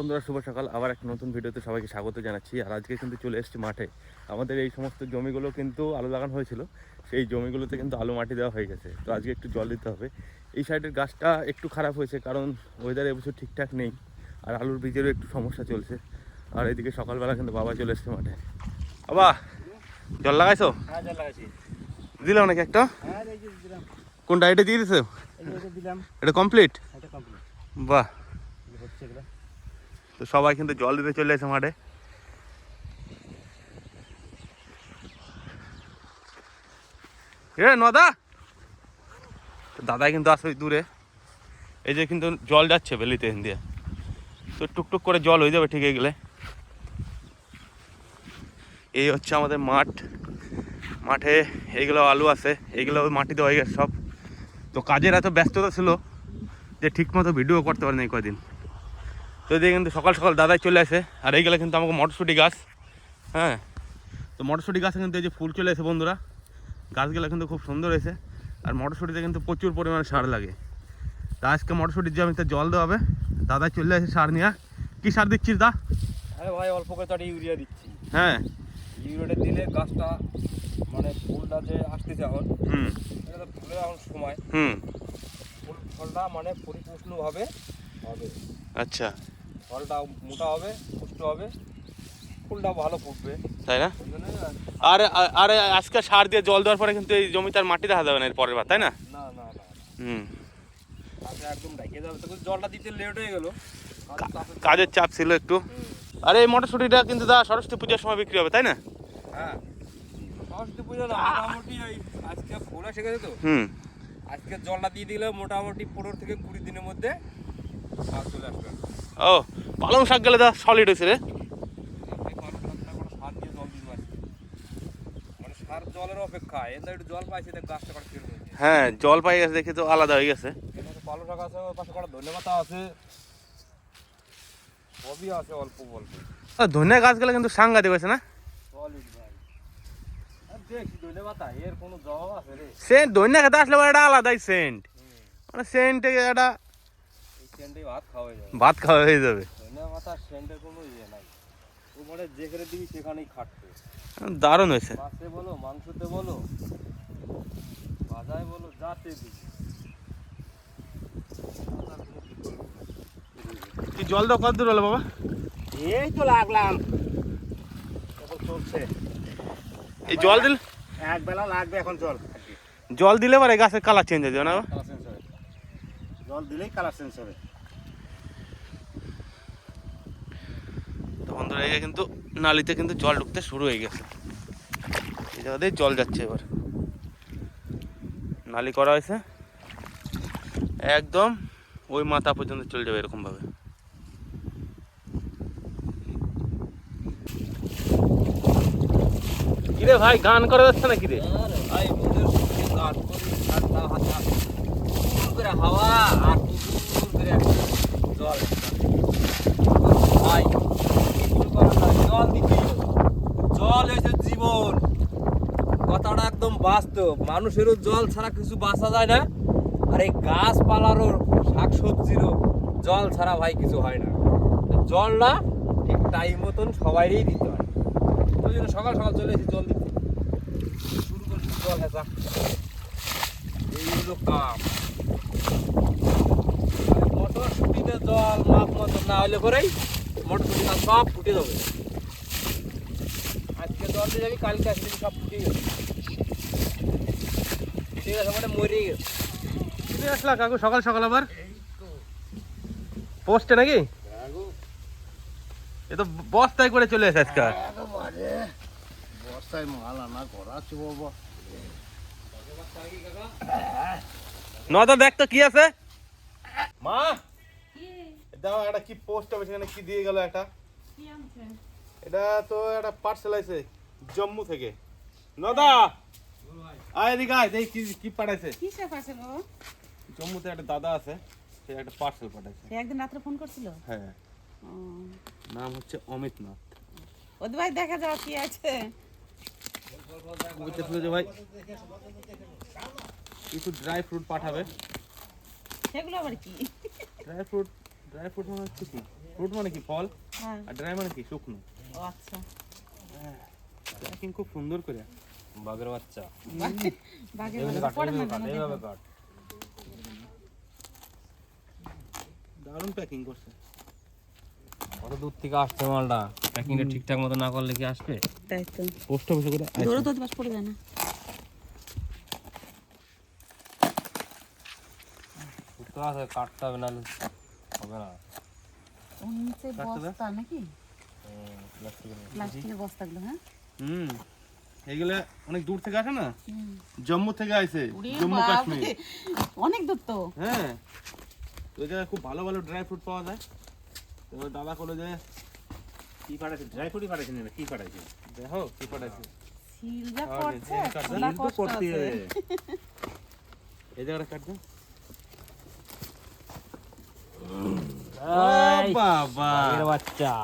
বন্ধুরা শুভ সকাল। আবার একটা নতুন ভিডিওতে সবাইকে স্বাগত জানাচ্ছি। আর আজকে কিন্তু চলে এসেছি মাঠে। আমাদের এই সমস্ত জমিগুলো কিন্তু আলু লাগানো হয়েছিল। সেই জমিগুলোতে কিন্তু আলু মাটি দেওয়া হয়ে গেছে। তো আজকে একটু জল দিতে হবে। এই সাইডের গাছটা একটু খারাপ হয়েছে কারণ ওয়েদার এবছর ঠিকঠাক নেই। আর আলুর বীজেরও একটু সমস্যা চলছে। আর এদিকে সকালবেলা কিন্তু বাবা চলে এসছে মাঠে। বাবা জল লাগাইছো? হ্যাঁ দিলাম নাকি একটা? হ্যাঁ কোনটা এটা দিয়ে দিছো? এটা কমপ্লিট বাহ। তো সবাই কিন্তু জল দিতে চলে এসে মাঠে। নদা! দাদা কিন্তু আসে দূরে। এই যে কিন্তু জল যাচ্ছে বেলিতে দিয়ে। তো টুকটুক করে জল হয়ে যাবে ঠিক এগুলো এই হচ্ছে আমাদের মাঠ। মাঠে এইগুলো আলু আছে, এইগুলো মাটিতে হয়ে গেছে সব। তো কাজের এত ব্যস্ততা ছিল যে ঠিকমতো ভিডিও করতে পারেনি কদিন তো এদিকে কিন্তু সকাল সকাল দাদাই চলে আসে। আর এইগুলো কিন্তু আমাকে মটরশুঁটি গাছ। হ্যাঁ? তো মটরশুঁটি গাছে কিন্তু এই যে ফুল চলে এসে বন্ধুরা। গাছগুলো কিন্তু খুব সুন্দর হয়েছে। আর মটরশুঁটিতে কিন্তু প্রচুর পরিমাণে সার লাগে। তা আজকে মটরশুঁটির জমিতে জল দেওয়া হবে দাদা চলে আসে সার নিয়ে। কী সার দিচ্ছিস দা? আরে ভাই অল্প করে তো ইউরিয়া দিচ্ছি। হ্যাঁ। ইউরিয়াটা দিলে গাছটা মানে ফুলটা যে আসতেছে এখন হুম। এটা তো ফুলের এখন সময়। হুম। ফুল ফলটা মানে পরিপুষ্ণভাবে হবে। আচ্ছা। ফলটা মোটা হবে পুষ্ট হবে। ফুলটা ভালো ফুটবে। তাই না? আর আর আজকে সার দিয়ে জল দেওয়ার পরে কিন্তু এই জমিতে আর মাটি দেখা যাবে না পরের বার তাই না? না না না হুম। একদম ঢেকে যাবে। জলটা দিতে লেট হয়ে গেল। কাজের চাপ ছিল একটু। আর এই মটরশুঁটিটা কিন্তু দা সরস্বতী পূজার সময় বিক্রি হবে তাই না? হ্যাঁ। সরস্বতী পুজো মোটামুটি ওই আজকে ফুল এসে গেছে তো। হুম। আজকে জলটা দিয়ে দিলে মোটামুটি পনেরো থেকে কুড়ি দিনের মধ্যে চলে আসবে। ও পালং শাক গেলে দা সলিড হয়েছে রে। মানে হ্যাঁ জল পাই গেছে দেখে তো আলাদা হয়ে গেছে। এখানে পালং শাক আছে পাশে কটা ধনে আছে সবই আছে অল্প অল্প আর ধনিয়া গাছগুলো কিন্তু সাংঘাতিক হয়েছে না? সলিড ভাই আর দেখি ধনে এর কোনো জবাব আছে সেন্ট ধনিয়া খেতে আসলে পরে একটা আলাদাই সেন্ট মানে সেন্টে একটা ভাত খাওয়া যাবে। ভাত খাওয়া হয়ে যাবে। ইয়ে দারুণ হয়েছে। মাছে বলো মাংসতে বলো ভাজায় বলো যাতে তুই জল দাও কত দূর হলো বাবা? এই তো লাগলাম। চলছে। এই জল দিলে? এক বেলা লাগবে এখন জল জল দিলে পরে গাছের কালার চেঞ্জ হয়ে যাবে না জল দিলেই কালার চেঞ্জ হবে। কিন্তু নালিতে কিন্তু জল ঢুকতে শুরু হয়ে গেছে। এই জায়গা দিয়ে জল যাচ্ছে এবার। নালি করা হয়েছে। একদম ওই মাথা পর্যন্ত চলে যাবে এরকম ভাবে কিরে ভাই গান করা যাচ্ছে না কিরে করে হাওয়া আর জল ভাই কিছু করার নাই, জল দিতেই হবে। জল হয়েছে জীবন কথাটা একদম বাস্তব। মানুষেরও জল ছাড়া কিছু বাঁচা যায় না। আর এই গাছপালারও শাক সবজিরও জল ছাড়া ভাই কিছু হয় না। জলটা ঠিক টাইম মতন সবাইরই দিতে হয়। ওই জন্য সকাল সকাল চলে এসেছি জল দিতে। শুরু করছি জল হেঁচা। এই হলো কাম। মটরশুটিতে জল মাপ মতন না হলে পরেই মটরশুটি সব ফুটে যাবে। আজকে জল দিয়ে যাবি, কালকে আসলে সব ফুটে যাবে। ঠিক আছে মরে গেছে তুমি আসলা কাকু সকাল সকাল আবার? পোস্টে নাকি? এ তো বস্তায় করে চলে এসে আজকে বস্তায় মাল আনা করা বাবা নদা দেখ তো কি আছে। মা! একটা কি পোস্ট অফিস এখানে কি দিয়ে গেল একটা। এটা তো একটা পার্সেল আছে জম্মু থেকে। নদা! আয় এদিকে আয় দেখি কি কি পাঠাইছে। গো? জম্মুতে একটা দাদা আছে সে একটা পার্সেল পাঠাইছে। সে একদিন রাত্রে ফোন করছিল? হ্যাঁ। নাম হচ্ছে অমিত নাথ। ওদের ভাই দেখা যাও কি আছে। যে ভাই? কিছু ড্রাই ফ্রুট পাঠাবে। সেগুলো আবার কি? ড্রাই ফ্রুট ড্রাই ফ্রুট মনে হচ্ছে কি? ফ্রুট মানে কি? ফল? হ্যাঁ। আর ড্রাই মানে কি? শুকনো। ও আচ্ছা। প্যাকিং খুব সুন্দর করে। বাঘের বাচ্চা বাঘের বাচ্চা। দারুণ প্যাকিং করছে। কত দূর থেকে আসছে মালটা? প্যাকিংটা ঠিকঠাক মতো না করলে কি আসবে? তাই তো। পোস্ট অফিসে করে দৌড়ো তো বাস পড়ে যায় না। তো আছে কাটতে হবে নাহলে হবে না। নিচে বস্তা নাকি। প্লাস্টিকের বস্তাগুলো হ্যাঁ? হুম। এইগুলা অনেক দূর থেকে আসে না? জম্মু থেকে আইছে জম্মু কাশ্মীর। অনেক দূর তো। হ্যাঁ। ওই জায়গায় খুব ভালো ভালো ড্রাই ফ্রুট পাওয়া যায়। তো দাদা করল যে কি পাঠাইছে? ড্রাই ফ্রুটই পাঠাইছে না কি পাঠাইছে? দেখো কি পাঠাইছে? করছে করতে এই জায়গাটা বাবা। বাচ্চা।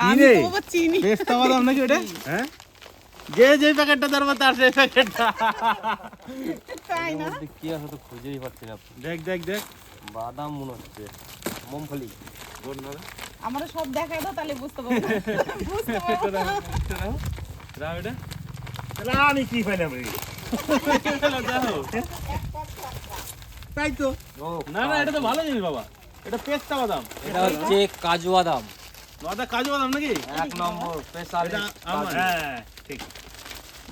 আমি তো চিনি। পেস্তা বাদাম নাকি ওটা হ্যাঁ? যে যে প্যাকেটটা ধরবো তার সেই প্যাকেটটা। তাই না? কি আছে তো খুঁজেই পাচ্ছি না। দেখ দেখ দেখ। বাদাম মনে হচ্ছে। মুমফলি সব দেখাই দাও তাহলে বুঝতে পারব। বুঝতে পারব। রাও এটা তাহলে আমি কি পাইলাম রে তাই তো। ও না না এটা তো ভালো জিনিস বাবা। এটা পেস্তা বাদাম। এটা হচ্ছে কাজু বাদাম। দাদা কাজু বাদাম নাকি? এক নম্বর স্পেশাল এটা হ্যাঁ ঠিক।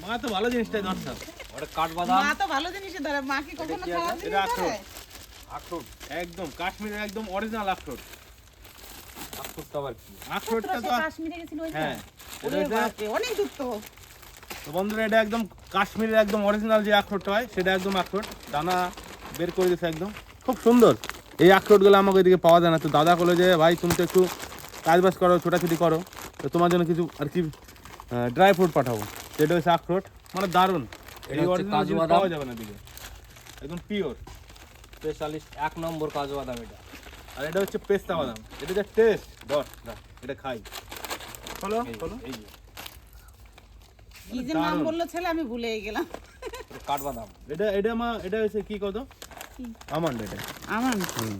মা তো ভালো জিনিসটাই ধরতাম ওটা কাঠবাদাম। মা তো ভালো জিনিসই ধরে মা কি কখনো খারাপ জিনিস আখরোট। আখরোট? একদম কাশ্মীরের একদম অরিজিনাল আখরোট। আখরোটটা আবার কি? আখরোটটা তো কাশ্মীরে গেছিল ওই হ্যাঁ অনেক দূর তো তো বন্ধুরা এটা একদম কাশ্মীরের একদম অরিজিনাল যে আখরোটটা হয় সেটা একদম আখরোট। দানা বের করে দিয়েছে একদম। খুব সুন্দর। এই আখরোটগুলো আমাকে এদিকে পাওয়া যায় না। তো দাদা বলে যে ভাই তুমি তো একটু কাজবাজ করো ছোটাছুটি করো। তো তোমার জন্য কিছু আর কি ড্রাই ফ্রুট পাঠাবো। হচ্ছে আখরোট। মানে দারুণ। এই কাজু বাদাম। পাওয়া যাবে না দিকে একদম পিওর স্পেশালিস্ট এক নম্বর কাজু বাদাম এটা। আর এটা হচ্ছে পেস্তা বাদাম। এটা যে টেস্ট দশ এটা খাই। হলো এই- হলো এই কি যে নাম বলল ছেলে আমি ভুলে গেলাম। কাঠবাদাম। এটা এটা মা এটা হচ্ছে কি কত? আমান্ড এটা। আমার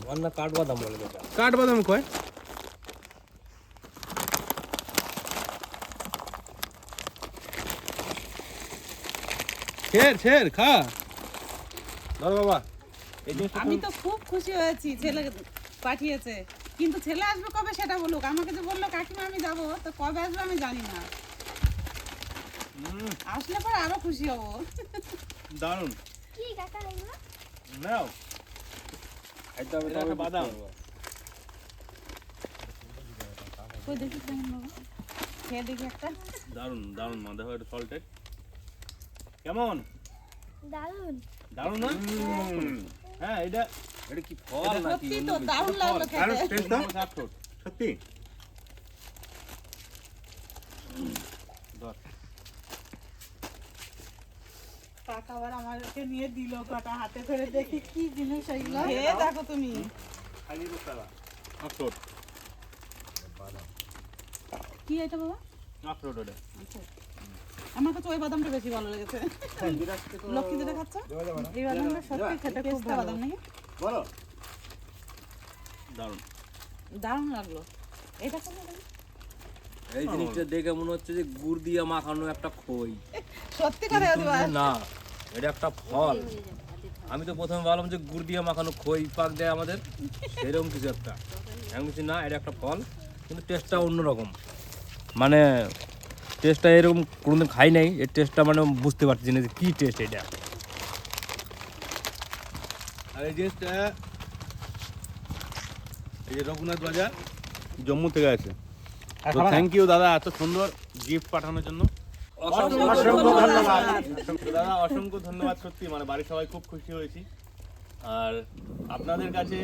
ওর কাঠবাদাম বলে এটা। কাঠবাদাম কয়? ছেড় ছেড় খা। ধর বাবা। এই জিনিসটা আমি তো খুব খুশি হয়েছি ছেলে পাঠিয়েছে। কিন্তু ছেলে আসবে কবে সেটা বলুক? আমাকে যে বলল কাকিমা আমি যাব তো কবে আসবে আমি জানি না। হুম, আসলে পরে আরও খুশি হব। হবে এটা তবে একটা বাদাম। বুঝতে পারব। কই দেখি কেমন বাবা খেয়ে দেখি একটা। দারুণ দারুণ। মা দেখো এটা সল্টেড কেমন? দারুণ দারুণ না? হ্যাঁ এটা এটা কি ফল নাকি? সত্যি তো দারুণ লাগল আর খেতে টেস্ট দাও সত্যি? ধর। আমাকে নিয়ে দিল কটা হাতে ধরে দেখি কি জিনিস এগুলো। খেয়ে দেখো তুমি। আখরোট কি এটা বাবা? আখরোট ওটা। আমার কাছে ওই বাদামটা বেশি ভালো লেগেছে। লক্ষ্মী যেটা খাচ্ছ? এই বাদামটা সত্যি খেতে খুব ভালো। বাদাম নাকি? বলো। দারুণ। দারুণ লাগল। এটা কোন এই জিনিসটা দেখে মনে হচ্ছে যে গুড় দিয়ে মাখানো একটা খই। সত্যি না এটা একটা ফল। আমি তো প্রথমে ভাবলাম যে গুড় দিয়ে মাখানো খই পাক দেয় আমাদের। সেরকম কিছু একটা। এমন কিছু না এটা একটা ফল কিন্তু টেস্টটা অন্যরকম। মানে টেস্টটা এরকম কোনোদিন খাই নাই। এর টেস্টটা মানে বুঝতে পারছি না যে কী টেস্ট এটা। আর এই জিনিসটা এই যে রঘুনাথ বাজার জম্মু থেকে আছে তো থ্যাংক ইউ দাদা এত সুন্দর গিফট পাঠানোর জন্য। অসংখ্য ধন্যবাদ। দাদা অসংখ্য ধন্যবাদ সত্যি মানে বাড়ির সবাই খুব খুশি হয়েছি। আর আপনাদের কাছে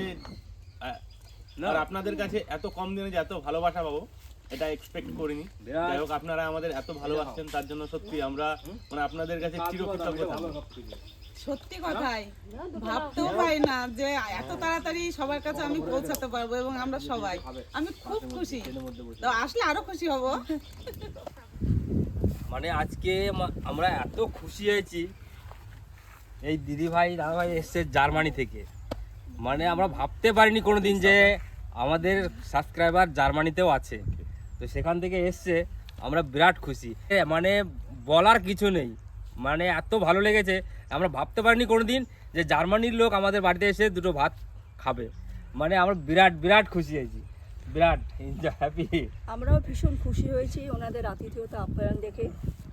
আর আপনাদের কাছে এত কম দিনে যে এত ভালোবাসা পাবো এটা এক্সপেক্ট করিনি। যাই হোক আপনারা আমাদের এত ভালোবাসছেন তার জন্য সত্যি আমরা মানে আপনাদের কাছে চিরকৃতজ্ঞ থাকব সত্যি কথাই। ভাবতেও পারি না যে এত তাড়াতাড়ি সবার কাছে আমি পৌঁছাতে পারব এবং আমরা সবাই। আমি খুব খুশি। তো আসলে আরও খুশি হব। মানে আজকে মা- আমরা এত খুশি হয়েছি। এই দিদি ভাই দাদা ভাই এসছে জার্মানি থেকে। মানে আমরা ভাবতে পারিনি কোনোদিন যে আমাদের সাবস্ক্রাইবার জার্মানিতেও আছে। তো সেখান থেকে এসছে আমরা বিরাট খুশি মানে বলার কিছু নেই মানে এত ভালো লেগেছে আমরা ভাবতে পারিনি কোনোদিন যে জার্মানির লোক আমাদের বাড়িতে এসে দুটো ভাত খাবে মানে আমরা বিরাট বিরাট খুশি হয়েছি বিরাট হ্যাপি আমরাও ভীষণ খুশি হয়েছি ওনাদের আতিথেয়তা আপ্যায়ন দেখে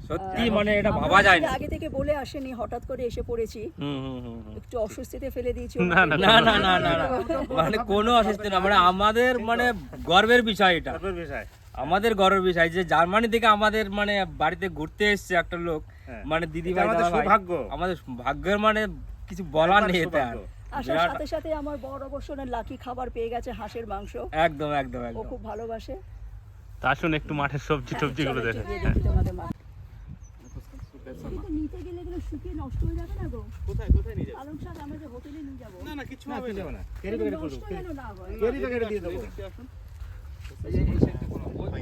সত্যি মানে এটা ভাবা যায় না আগে থেকে বলে আসেনি হঠাৎ করে এসে পড়েছি হুম হুম হুম হুম। একটু অস্বস্তিতে ফেলে দিয়েছি না, না না না না না মানে কোনো অস্বস্তি না মানে আমাদের মানে গর্বের বিষয় এটা গর্বের বিষয় আমাদের গর্বের বিষয় যে জার্মানি থেকে আমাদের মানে বাড়িতে ঘুরতে এসছে একটা লোক হ্যাঁ। মানে দিদি এটা ভাই আমাদের সৌভাগ্য। আমাদের ভাগ্যের মানে কিছু বলার নেই আসার সাথে সাথে আমার বড় অবসরের লাকি খাবার পেয়ে গেছে হাঁসের মাংস। একদম একদম ও একদম। খুব ভালোবাসে। তা আসুন একটু মাঠের সবজি টবজি গুলো নিতে গেলে এগুলো শুকিয়ে নষ্ট হয়ে যাবে না গো? কোথায় কোথায় নিয়ে শাক আমরা যে হোটেলে নিয়ে যাব। না না কিছু হবে না। করে হয়। দিয়ে দেবো।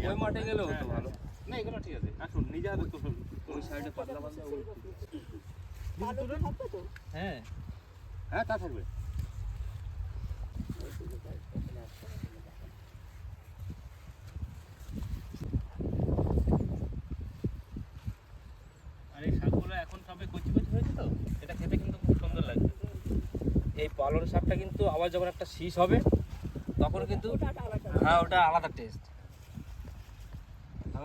ওই মাঠে গেলেও তো ভালো। না এগুলো ঠিক আছে। আসুন নিজে হাতে ওই সাইডে পাতলা পাতলা হ্যাঁ। হ্যাঁ তা থাকবে। আর এই শাকগুলো এখন সবে কচি কচি হয়েছে তো এটা খেতে কিন্তু খুব সুন্দর লাগবে এই পালং শাকটা কিন্তু আবার যখন একটা শীষ হবে তখন কিন্তু ওটা একটা আলাদা। হ্যাঁ ওটা আলাদা টেস্ট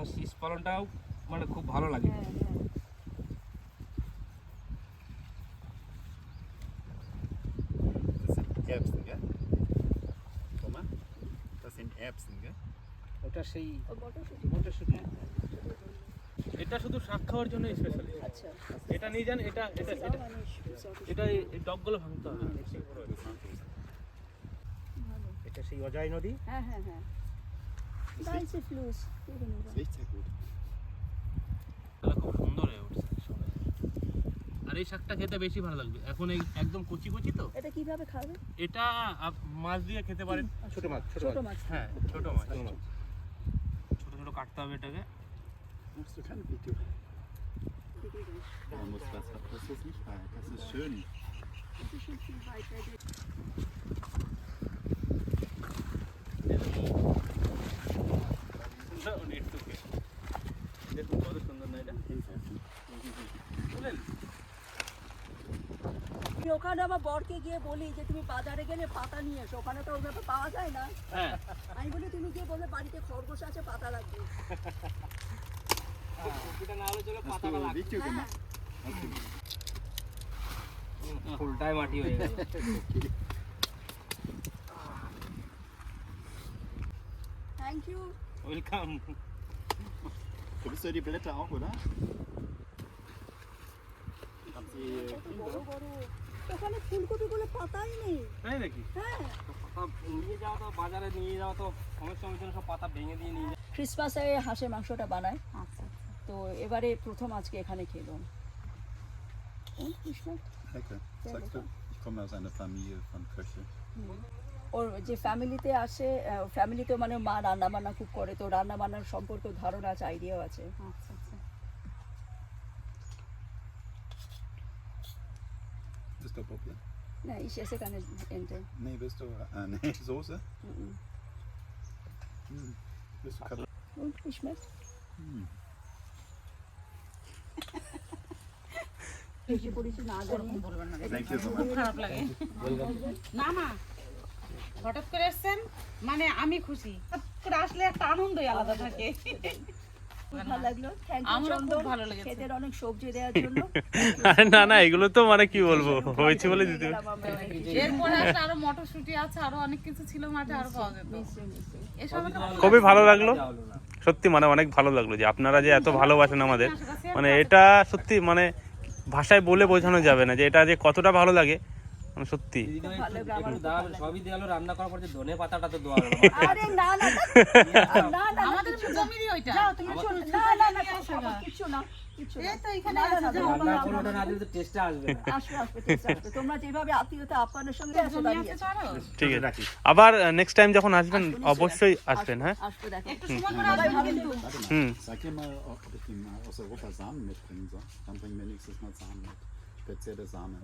কারণ শীষ পালনটাও মানে খুব ভালো লাগে। হ্যাঁ হ্যাঁ? ওটা সেই মটরশুঁটি। এটা শুধু শাক খাওয়ার জন্য স্পেশালি আচ্ছা। এটা নিয়ে যান এটা এটা এটা। মানে এটা এই ডগগুলো ভাঙতে হবে। এটা সেই অজয় নদী? হ্যাঁ হ্যাঁ হ্যাঁ। Nice Fluss. Das riecht sehr gut. তাহলে খুব সুন্দর হয়ে উঠছে আর এই শাকটা খেতে বেশি ভালো লাগবে। এখন এই একদম কচি কচি তো? এটা কীভাবে খাবে? এটা আপ- মাছ দিয়ে খেতে পারেন। ছোট মাছ ছোট ছোট মাছ। হ্যাঁ ছোট মাছ ছোট ছোট কাটতে হবে এটাকে। Kein Video. Man muss was, das ist nicht weit. Das ist schön. দেখুন কত সুন্দর না এটা আমি ওখানে আমার বরকে গিয়ে বলি যে তুমি বাজারে গেলে পাতা নিয়ে এসো ওখানে তো ওইভাবে পাওয়া যায় না। হ্যাঁ। আমি বলি তুমি গিয়ে বলবে বাড়িতে খরগোশ আছে পাতা লাগবে। gemacht? ফুলটাই মাটি হয়ে গেল thank welcome Du bist ja die Blätter auch, oder? Haben Sie কত বড় বড় ওখানে ফুলকপিগুলো পাতাই নেই তাই নাকি হ্যাঁ নিয়ে যাওয়া তো বাজারে নিয়ে যাওয়া তো সমস্যা হয়েছিল সব পাতা ভেঙে দিয়ে নিয়ে যাওয়া ক্রিসমাসে হাঁসের মাংসটা বানায় তো এবারে প্রথম আজকে এখানে খেলাম Und, wie? Lecker. Sagst du, ich komme aus einer Familie von Köche. ওর যে ফ্যামিলিতে আসে ফ্যামিলিতে মানে মা রান্না বান্না খুব করে তো রান্না বান্নার সম্পর্ক ধারণা আছে আইডিয়াও আছে। oh, না মা। হঠাৎ করে এসছেন মানে আমি খুশি। করে আসলে একটা আনন্দই আলাদা থাকে। খুব ভালো লাগল। থ্যাংক ইউ আমারও খুব চন্দন। ভালো লেগেছে। খেতে অনেক সবজি দেওয়ার জন্য। আরে না না এগুলো তো মানে কি বলব? হয়েছে বলে দিতে গেলাম আমরা অনেক কিছু। এরপরে আসলে আরও মটরশুটি আছে আরও অনেক কিছু ছিল মাঠে আরও পাওয়া যেত। নিশ্চয়ই, নিশ্চয়ই। এসব তো খুবই ভালো লাগল। সত্যি মানে অনেক ভালো লাগল যে আপনারা যে এত ভালোবাসেন আমাদের। মানে এটা সত্যি মানে ভাষায় বলে বোঝানো যাবে না যে এটা যে কতটা ভালো লাগে। মানে সত্যি সবই দেওয়ালো রান্না করার পর যে ধনে পাতাটা তো দেওয়া আরে না না না, না আমাদের জমিরই ওইটা যাও তুমি না না না না আবার নেক্সট টাইম যখন আসবেন অবশ্যই আসবেন হ্যাঁ আসবে пройти цей екзамен.